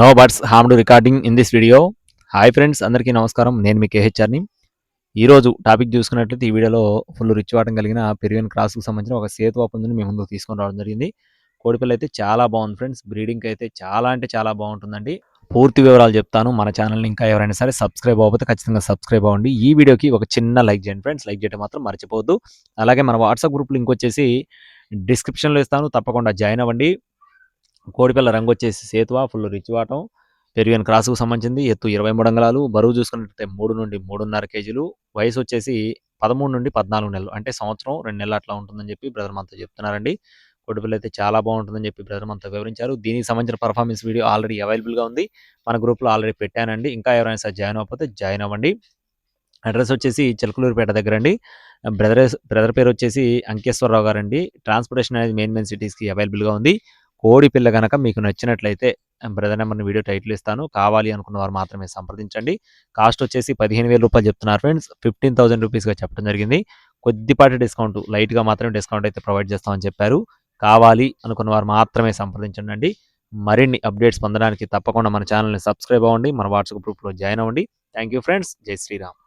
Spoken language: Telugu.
No birds harmed recording in this video hi friends అందరికీ నమస్కారం. నేను మీ కేహెచ్ఆర్ని ఈరోజు టాపిక్ చూసుకున్నట్లయితే ఈ వీడియోలో ఫుల్ రిచ్ వాటం కలిగిన పెరిగిన క్రాస్కు సంబంధించిన ఒక సేతు పుంజుని మీ ముందుకు తీసుకొని రావడం జరిగింది. కోడిపిల్ల అయితే చాలా బాగుంది ఫ్రెండ్స్ బ్రీడింగ్ అయితే చాలా అంటే చాలా బాగుంటుందండి. పూర్తి వివరాలు చెప్తాను. మన ఛానల్ని ఇంకా ఎవరైనా సరే సబ్స్క్రైబ్ అవ్వకపోతే ఖచ్చితంగా సబ్స్క్రైబ్ అవ్వండి. ఈ వీడియోకి ఒక చిన్న లైక్ చేయండి ఫ్రెండ్స్ లైక్ చేయడం మాత్రం మర్చిపోవద్దు. అలాగే మన వాట్సాప్ గ్రూప్ లింక్ వచ్చేసి డిస్క్రిప్షన్లో ఇస్తాను. తప్పకుండా జాయిన్ అవ్వండి. కోడిపిల్ల రంగు వచ్చేసి సేతువా ఫుల్ రిచ్ వాటం పెరిగిన క్రాస్కు సంబంధించింది. ఎత్తు ఇరవై మూడు అంగళాలు. బరువు చూసుకున్నట్లయితే మూడు నుండి మూడున్నర కేజీలు. వయసు వచ్చేసి పదమూడు నుండి పద్నాలుగు నెలలు. అంటే సంవత్సరం రెండు నెలలు అట్లా ఉంటుందని చెప్పి బ్రదర్ మనతో చెప్తున్నారండి. కోడిపిల్ల అయితే చాలా బాగుంటుందని చెప్పి బ్రదర్ మనతో వివరించారు. దీనికి సంబంధించిన పర్ఫార్మెన్స్ వీడియో ఆల్రెడీ అవైలబుల్గా ఉంది. మన గ్రూప్లో ఆల్రెడీ పెట్టానండి. ఇంకా ఎవరైనా సరే జాయిన్ అవ్వకపోతే జాయిన్ అవ్వండి. అడ్రస్ వచ్చేసి చిలకలూరుపేట దగ్గర అండి బ్రదర్ బ్రదర్ పేరు వచ్చేసి అంకేశ్వరరావు గారు అండి ట్రాన్స్పోర్టేషన్ అనేది మెయిన్ మెయిన్ సిటీస్కి అవైలబుల్గా ఉంది. కోడి పిల్ల కనుక మీకు నచ్చినట్లయితే బ్రదర్ నెంబర్ని వీడియో టైటిల్ ఇస్తాను. కావాలి అనుకున్న వారు మాత్రమే సంప్రదించండి. కాస్ట్ వచ్చేసి పదిహేను వేల రూపాయలు చెప్తున్నారు ఫ్రెండ్స్. ఫిఫ్టీన్ థౌసండ్ రూపీస్గా చెప్పడం జరిగింది. కొద్దిపాటి డిస్కౌంట్ లైట్గా మాత్రమే డిస్కౌంట్ అయితే ప్రొవైడ్ చేస్తామని చెప్పారు. కావాలి అనుకున్న వారు మాత్రమే సంప్రదించండి అండి మరిన్ని అప్డేట్స్ పొందడానికి తప్పకుండా మన ఛానల్ని సబ్స్క్రైబ్ అవ్వండి. మన వాట్సాప్ గ్రూప్లో జాయిన్ అవ్వండి. Thank you friends. జై శ్రీరామ్.